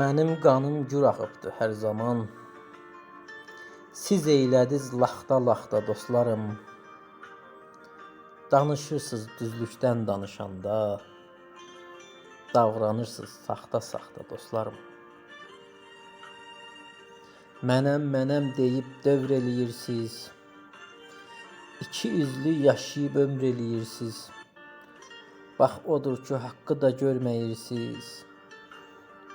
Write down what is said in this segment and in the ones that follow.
Mənim qanım gür axıbdı hər zaman. Siz eylədiz laxta-laxta dostlarım. Danışırsınız düzlükdən danışanda. Davranırsınız saxta-saxta dostlarım. Mənəm, mənəm deyib dövr eləyirsiniz. İki üzlü yaşayıb ömr eləyirsiniz. Bax odur ki, haqqı da görməyirsiniz.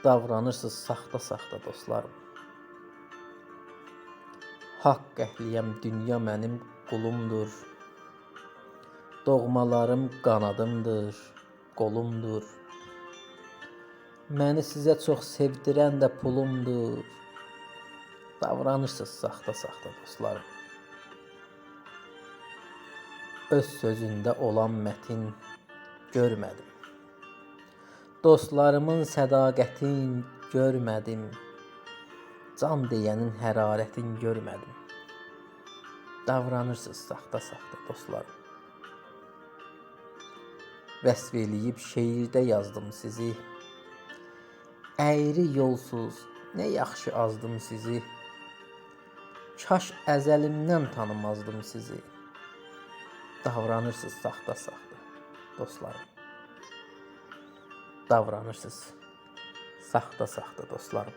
Davranırsınız saxta-saxta dostlarım. Haqq əhliyəm, dünya mənim qulumdur. Doğmalarım qanadımdır, qolumdur. Məni sizə çox sevdirən də pulumdur. Davranırsınız saxta-saxta dostlarım. Öz sözündə olan mətin görmədim. Dostlarımın sədaqətin görmədim. Can deyənin hərarətin görmədim. Davranırsınız saxta-saxta dostlarım. Vəsf eləyib şeirdə yazdım sizi. Əyri yolsuz nə yaxşı azdım sizi. Kaş əzəlimdən tanımazdım sizi. Davranırsınız saxta-saxta dostlarım. Davranırsınız saxta-saxta dostlarım.